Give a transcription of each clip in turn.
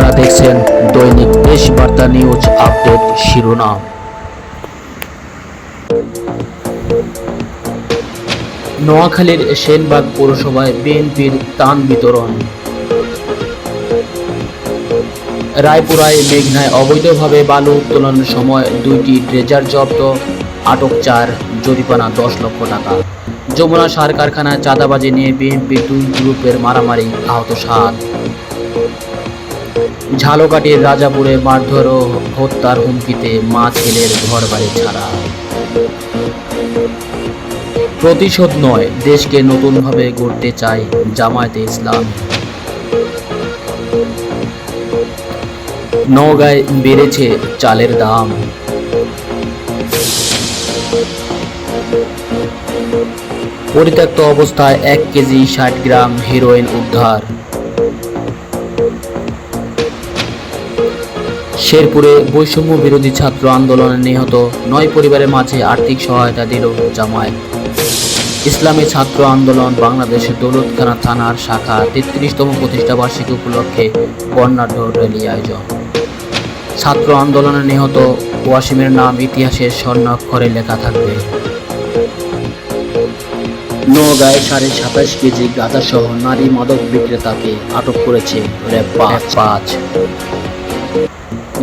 আপনারা দেখছেন দৈনিক দেশ বার্তা নিউজ আপডেট শিরোনাম। নোয়াখালীর সেনবাগ পৌরসভায় বিএনপির তান বিতরণ। রায়পুরায় মেঘনায় অবৈধভাবে বালু উত্তোলনের সময় দুইটি ড্রেজার জব্দ, আটক চার, জরিমানা দশ লক্ষ টাকা। যমুনা সার কারখানায় চাঁদাবাজি নিয়ে বিএনপি দুই গ্রুপের মারামারি, আহত সাত। ঝালকাঠির রাজাপুরে মারধর ও হত্যার হুমকিতে মা ছেলের ঘর বাড়ি ছাড়া। প্রতিশোধ নয়, দেশকে নতুনভাবে গড়তে চায় জামায়াতে ইসলাম। নওগাঁয় বেড়েছে চালের দাম। পরিত্যক্ত অবস্থায় এক কেজি ষাট গ্রাম হিরোইন উদ্ধার। শেরপুরে বৈষম্য বিরোধী ছাত্র আন্দোলনে নিহত নয় পরিবারের মাঝে আর্থিক সহায়তা দিল জামায়াত। ইসলামী ছাত্র আন্দোলন বাংলাদেশের দৌলতখানা থানার শাখা তেত্রিশতম প্রতিষ্ঠা বার্ষিকী উপলক্ষে বর্ণাঢ্য র্যালি আয়োজন। ছাত্র আন্দোলনে নিহত ওয়াসিমের নাম ইতিহাসের স্বর্ণাক্ষরে লেখা থাকবে। নগাঁয় সাড়ে সাতাশ কেজি গাঁজাসহ নারী মাদক বিক্রেতাকে আটক করেছে র্যাব পাঁচ।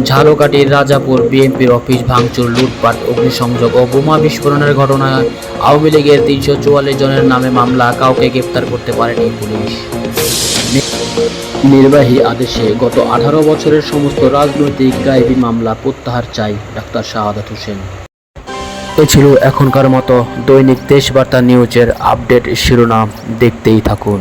ঝালকাঠির, রাজাপুর, বিএনপির অফিস ভাঙচুর, লুটপাট, অগ্নিসংযোগ ও বোমা বিস্ফোরণের ঘটনায় আওয়ামী লীগের তিনশো চুয়াল্লিশ জনের নামে মামলা, কাউকে গ্রেপ্তার করতে পারেনি পুলিশ। নির্বাহী আদেশে গত আঠারো বছরের সমস্ত রাজনৈতিক গায়েবী মামলা প্রত্যাহার চাই ডাক্তার শাহাদাত হোসেন। এ ছিল এখনকার মতো দৈনিক দেশবার্তা নিউজের আপডেট শিরোনাম। দেখতেই থাকুন।